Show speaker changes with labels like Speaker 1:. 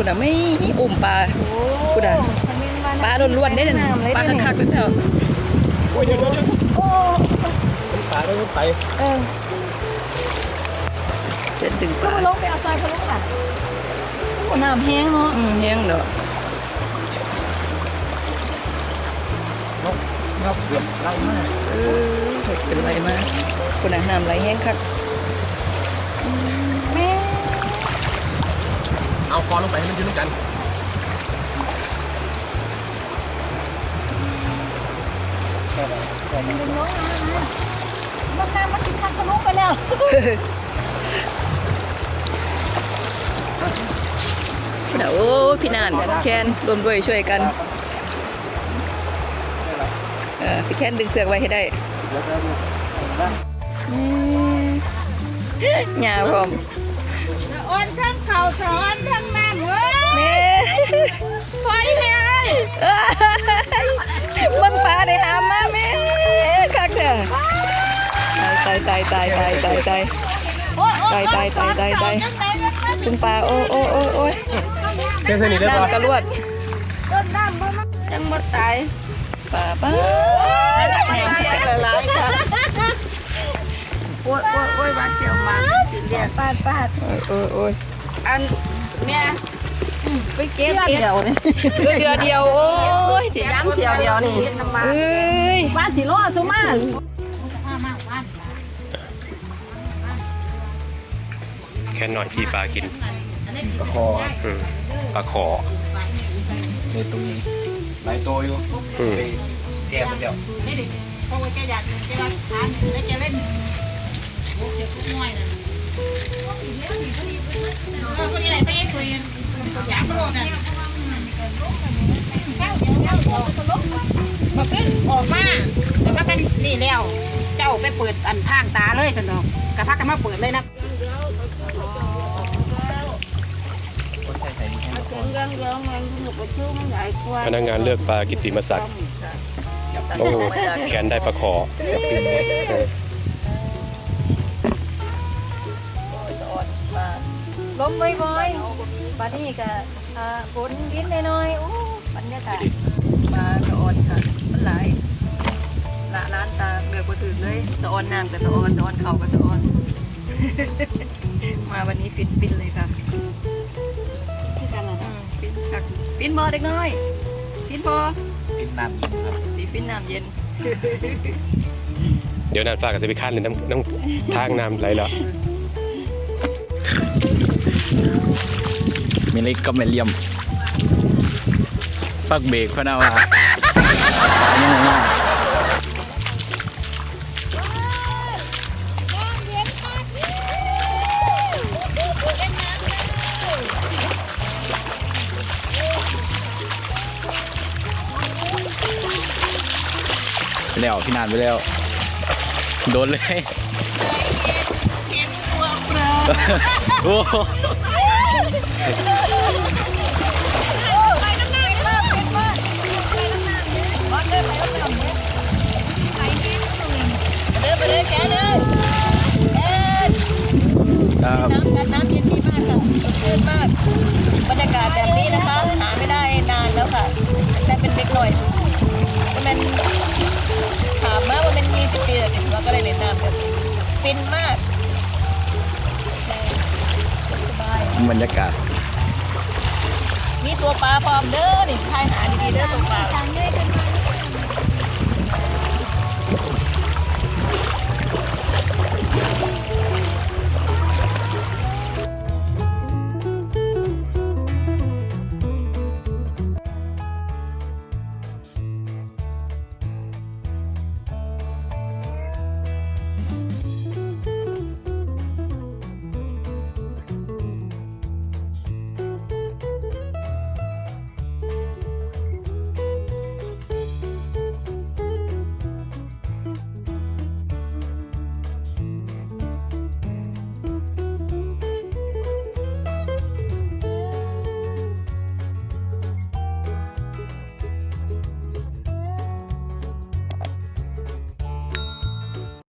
Speaker 1: วยงามคุณอะไม่อุ่มปลากูด่าปลาล้วนๆได้เลยปลาคักๆเลยเถอะ
Speaker 2: โอ้ยเดี๋ยวเดี๋ยวเดี๋ยว
Speaker 3: โอ้
Speaker 2: ตายแล้วไป
Speaker 3: เออ
Speaker 1: เส้นดึงป
Speaker 3: ก็
Speaker 1: ลา
Speaker 3: ลงไปเอาทรายพะลุกอะโอ้น้ำแห้งเนาะ
Speaker 1: อืมแห้งเด้อน
Speaker 2: กนกเกือบไล่มาก
Speaker 1: เออเห็ดเป็นไรมาคุณอะน้ำไหลแห้งคัก
Speaker 3: แม่
Speaker 2: เอาคอลงไปให้มันยืนด้วยกัน
Speaker 3: มันดึงน้องนะมันน้ำมันกินทางพะลุกไปแล้ว
Speaker 1: คุณอะโอ้พี่นานแคนรวมด้วยช่วยกันเออพี่แคนดึงเสือกไว้ให้ได้
Speaker 2: เดี๋ยวเดี๋ยวเดี๋ยว
Speaker 1: อืมหญ้าพร้อม
Speaker 3: อนทั้งเข่าสอนทั้งน้ำเว้ย
Speaker 1: แม่
Speaker 3: ไฟแม่
Speaker 1: เอ้ยเบิ่งปลาได้หามมาแม่คักเด้อตายตายตายตายตายตาย
Speaker 3: โอ้ยโอ้ย
Speaker 1: ตายตายตายตายคุณปลาโอ้โอ้โอ้โอ้ย
Speaker 2: เจ้าสนิทได้ปะ
Speaker 1: น้ำกระลวด
Speaker 3: ต้นน้ำบ่มา
Speaker 1: ยังบ่ตายปลาป้า
Speaker 4: สิเรียก
Speaker 3: ปาดปาด
Speaker 1: โอ้ยโอ้ยโอ้ย
Speaker 4: อันแม่ไปเก็บ
Speaker 3: เดี
Speaker 4: เห็ด
Speaker 3: ยวนี่
Speaker 1: เดือเดียวเดียวโอ้ยสิ
Speaker 4: ย้ำเที่ยวเดียวนี่น้ำมา
Speaker 1: เอ้ย
Speaker 3: ปลาสีโลสุมา
Speaker 5: แค่หน่อยพี่ปลากิน
Speaker 2: ตะคอ
Speaker 5: อืมปลาขอ
Speaker 2: ในตรงนี้หลายตัวอยู่
Speaker 5: อืม
Speaker 2: ไปแก้มันเดียว
Speaker 4: ไม่ดิเพราะว่าแกอยากแกรักทานแล้วแกเล่นโอ้เดี๋ยวทุกน้อยนะ เออคนนี้ไหนไปคุยอยากโลดน่ะมาขึ้นออกมาแต่ว่ากันนี่แล้ว เจ้าไปเปิดอันทางตาเลยกันเนาะกระพักกันมาเปิดเลยนะ
Speaker 2: คนใส่ใส่ดีแค่ตะคอ
Speaker 4: เรื่องเรื่องมันหนุกไปชื่อมันใหญ่กว่า
Speaker 5: พนักงานเลือกปลากิตติมศักดิ์โอ้โหแขนได้ปลาขอ
Speaker 2: จะเป็นเม็ด
Speaker 5: เอ
Speaker 3: ลมบ่อยๆปลานี่ก็อ่าฝนดินน้อยๆโอ้บรรยากาศ
Speaker 1: ปลากระออนค่ะมันหลายละล้านตาเลือกบ่ถือเลยตะออนน้ำกับตะออนตะออนเข่ากับตะออน มาวันนี้ฟินฟินเลยค่ะ
Speaker 3: ที่กันนะ
Speaker 1: อืมฟินคักฟินบอเด็กน้อยฟินบอ
Speaker 2: กินน้ำกินครับ
Speaker 1: สีฟินน้ำเย็น
Speaker 5: เดี๋ยวนานฟ้าก็จะไปขั้นเลยน้ำน้ำทางน้ำไหลแล้ว
Speaker 2: มีเล็กก็ไม่เลี่ยมปักเบรกพนาว่ายังไงแล้วพี่นานไปแล้ว โดนเลย โอ้ ครับ
Speaker 1: น้ำกันน้ำเย็นดีมากค่ะสดชื่นมาก บรรยากาศแบบนี้นะคะ หาไม่ได้นานแล้วค่ะ แต่เป็นเด็กหน่อยก็เป็นถามมาว่าเป็น20ปีแล้วถึงว่าก็ได้เล่นน้ำแบบนี้ฟินมากสบาย
Speaker 2: บรรยากาศ
Speaker 1: มี ตัวปลาพร้อมเด้อนี่ทายหาดีๆเด้อตัวปลา
Speaker 3: ทางเงยขึ้นมา